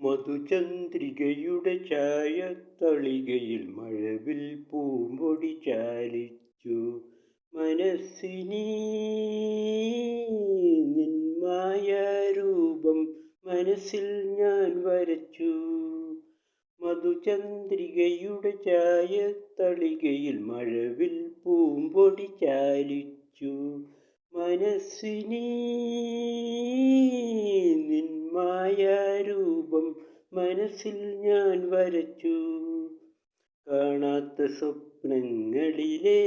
മധുചന്ദ്രികയുടെ ചായത്തളികയിൽ മഴവിൽ പൂമ്പൊടി ചാലിച്ചു. മനസ്സിനീ നിന്മായാരൂപം മനസ്സിൽ ഞാൻ വരച്ചു. മധുചന്ദ്രികയുടെ ചായത്തളികയിൽ മഴവിൽ പൂമ്പൊടി ചാലിച്ചു. മനസ്സിനീ മനസ്സിൽ ഞാൻ വരച്ചു. കാണാത്ത സ്വപ്നങ്ങളിലെ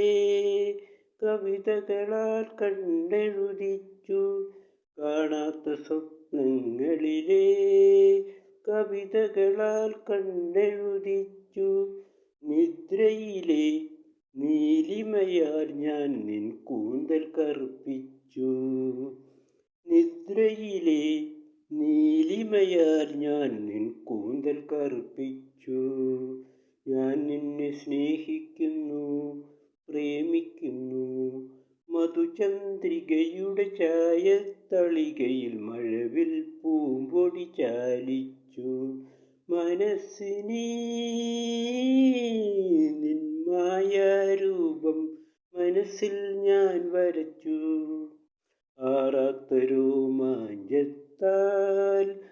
കവിതകളാൽ കണ്ടെഴുതിച്ചു കാണാത്ത സ്വപ്നങ്ങളിലെ കവിതകളാൽ കണ്ടെഴുതിച്ചു നിദ്രയിലെ നീലിമയാൽ ഞാൻ നിൻ കൂന്തൽ കറുപ്പിച്ചു. നിദ്രയിലെ നീലിമയാൽ ഞാൻ നിൻ കൂന്തൽ കറുപ്പിച്ചു. ഞാൻ നിന്നെ സ്നേഹിക്കുന്നു പ്രേമിക്കുന്നു. മധുചന്ദ്രികയുടെ ചായത്തളികയിൽ മഴവിൽ പൂമ്പൊടി ചാലിച്ചു. മനസ്സിനീ നിന്മായാരൂപം മനസ്സിൽ ഞാൻ വരച്ചു. ആറാത്തൊരു മാഞ്ചത്താൽ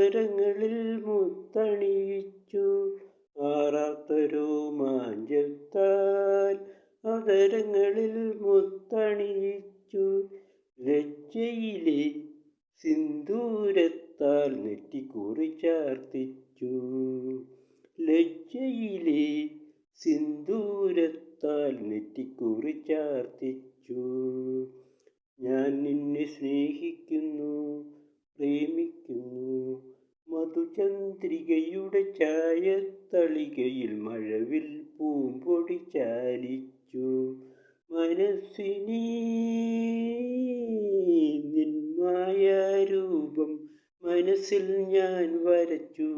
അതരങ്ങളിൽ മുത്തണിയിച്ചു. ആറാത്തൊരു മാഞ്ചത്താൽ അതരങ്ങളിൽ മുത്തണിയിച്ചു. ലജ്ജയിലെ സിന്ദൂരത്താൽ നെറ്റിക്കൂറി ചാർത്തിച്ചു. ലജ്ജയിലെ സിന്ദൂരത്താൽ നെറ്റിക്കൂറി ചാർത്തിച്ചു. ഞാൻ നിന്നെ സ്നേഹിക്കുന്നു മധുചന്ദ്രികയുടെ ചായത്തളികയിൽ മഴവിൽ പൂമ്പൊടി ചാലിച്ചു. മനസ്സിനീ നിന്മായാരൂപം മനസ്സിൽ ഞാൻ വരച്ചു.